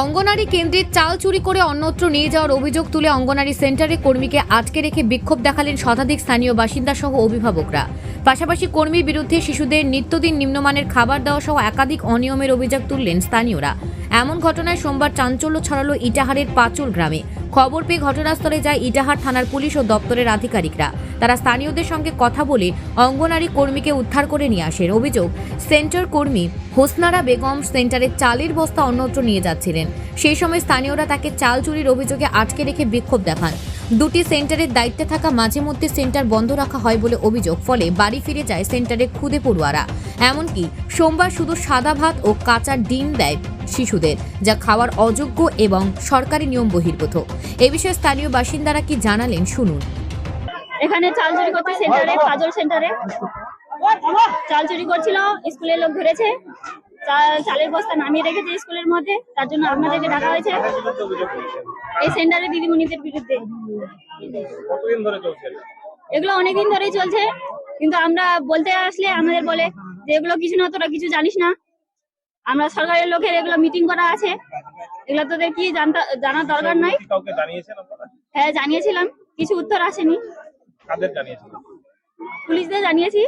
অঙ্গনারী কেন্দ্রের চাল চুরি করে অন্যত্র নিয়ে যাওয়ার অভিযোগ তুলে অঙ্গনারী সেন্টারে কর্মীকে আটকে রেখে বিক্ষোভ দেখালেন শতাধিক স্থানীয় বাসিন্দা সহ অভিভাবকরা। পাশাপাশি কর্মীর বিরুদ্ধে শিশুদের নিত্যদিন নিম্নমানের খাবার দেওয়া সহ একাধিক অনিয়মের অভিযোগ তুললেন স্থানীয়রা। এমন ঘটনায় সোমবার চাঞ্চল্য ছড়ালো ইটাহারের পাচল গ্রামে। খবর পেয়ে ঘটনাস্থলে যায় ইটাহার থানার পুলিশ ও দপ্তরের আধিকারিকরা। তারা স্থানীয়দের সঙ্গে কথা বলে অঙ্গনারী কর্মীকে উদ্ধার করে নিয়ে আসেন। অভিযোগ, সেন্টার কর্মী হোসনারা বেগম সেন্টারে চালের বস্তা অন্যত্র নিয়ে যাচ্ছিলেন। সেই সময় স্থানীয়রা তাকে চাল চুরির অভিযোগে আটকে রেখে বিক্ষোভ দেখান। দুটি সেন্টারের দায়িত্বে থাকা মাঝে মধ্যে সেন্টার বন্ধ রাখা হয় বলে অভিযোগ, ফলে বাড়ি ফিরে যায় সেন্টারের খুদে পড়ুয়ারা। এমনকি সোমবার শুধু সাদা ভাত ও কাঁচা ডিম দেয় শিশুদের, যা খাওয়ার অযোগ্য এবং সরকারি নিয়ম বহির্ভূত। এ বিষয়ে স্থানীয় বাসিন্দারা কি জানালেন? শুনুন। এখানে চাল চুরি করছে সেন্টারে পাজল সেন্টারে। চাল চুরি করছিল স্কুলের লোক ধরেছে। চাল চালের বস্তা নামিয়ে রেখেছে স্কুলের মধ্যে তার জন্য আপনাদেরকে ডাকা হয়েছে। এই সেন্টারে দিদিমণিদের বিরুদ্ধে। কতদিন ধরে চলছে এগুলো অনেকদিন ধরেই চলছে কিন্তু আমরা বলতে আসলে আমাদের বলে যে এগুলো কিছু না তোরা কিছু জানিস না। আমরা সরকারের লোকের এগুলো মিটিং করা আছে। এগুলো তোদের কি জানতে জানার দরকার নাই? কি কাউকে জানিয়েছেন আপনারা? হ্যাঁ জানিয়েছিলাম। কিছু উত্তর আসেনি। পুলিশদের জানিয়েছি।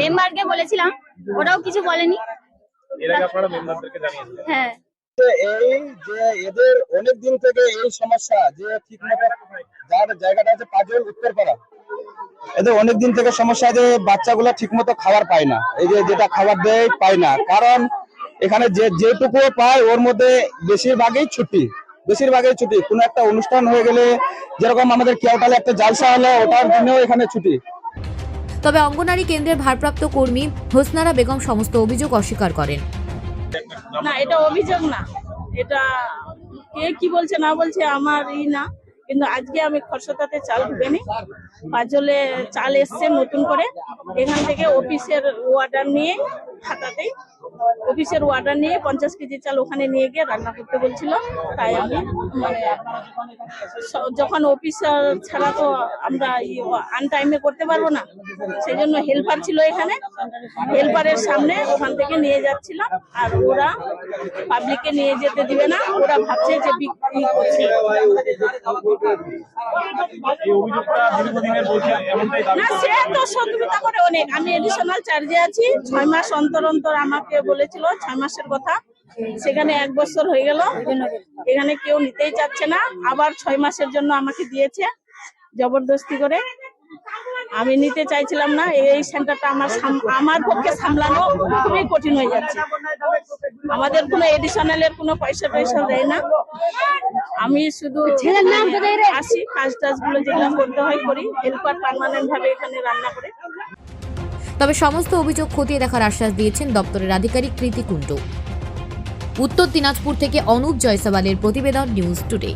মেম্বারকে বলেছিলাম। ওরাও কিছু বলেনি। এর আগে আপনারা মেম্বারদেরকে জানিয়েছিলেন? হ্যাঁ। এই যে এদের অনেক দিন থেকে এই সমস্যা যে ঠিক মতো যার জায়গাটা আছে পাজল উত্তরপাড়া এদের অনেক দিন থেকে সমস্যা যে বাচ্চাগুলো ঠিক মতো খাবার পায় না। এই যে যেটা খাবার দেয় পায় না। কারণ এখানে যে যেটুকু পায় ওর মধ্যে বেশিরভাগই ছুটি। বেশিরভাগই ছুটি। কোনো একটা অনুষ্ঠান হয়ে গেলে যেরকম আমাদের কেওটালে একটা জালসা হলো ওটার জন্যও এখানে ছুটি। তবে অঙ্গনারী কেন্দ্রের ভারপ্রাপ্ত কর্মী হোসনারা বেগম সমস্ত অভিযোগ অস্বীকার করেন। না এটা অভিযোগ না। এটা কে কি বলছে না বলছে আমার ই না। কিন্তু আজকে আমি খরসতাতে চাল ঢুকেনি। পাঁচলে চাল এসছে নতুন করে। এখান থেকে অফিসের অর্ডার নিয়ে খাতাতে অফিসের অর্ডার নিয়ে পঞ্চাশ কেজি চাল ওখানে নিয়ে গিয়ে রান্না করতে বলছিল। তাই আমি মানে যখন অফিসার ছাড়া তো আমরা আন টাইমে করতে পারব না সেই জন্য হেল্পার ছিল এখানে। হেল্পারের সামনে ওখান থেকে নিয়ে যাচ্ছিলাম। আর ওরা পাবলিককে নিয়ে যেতে দিবে না। ওরা ভাবছে যে বিক্রি করছে। না সে তো শত্রুতা করে অনেক। আমি এডিশনাল চার্জে আছি। ছয় মাস অন্তর অন্তর আমাকে বলেছিল ছয় মাসের কথা। সেখানে এক বছর হয়ে গেল। এখানে কেউ নিতেই চাচ্ছে না। আবার ছয় মাসের জন্য আমাকে দিয়েছে জবরদস্তি করে। আমি নিতে চাইছিলাম না এই সেন্টারটা আমার আমার পক্ষে সামলানো খুবই কঠিন হয়ে যাচ্ছে। আমাদের কোনো এডিশনালের কোনো পয়সা টয়সা দেয় না। আমি শুধু আসি কাজ টাজগুলো যেগুলো করতে হয় করি হেল্পার পার্মানেন্ট ভাবে এখানে রান্না করে। তবে সমস্ত অভিযোগ খতিয়ে দেখার আশ্বাস দিয়েছেন দপ্তরের আধিকারিক কৃতি কুণ্ডু। উত্তর দিনাজপুর থেকে অনুপ জয়সওয়ালের প্রতিবেদন নিউজ টুডে।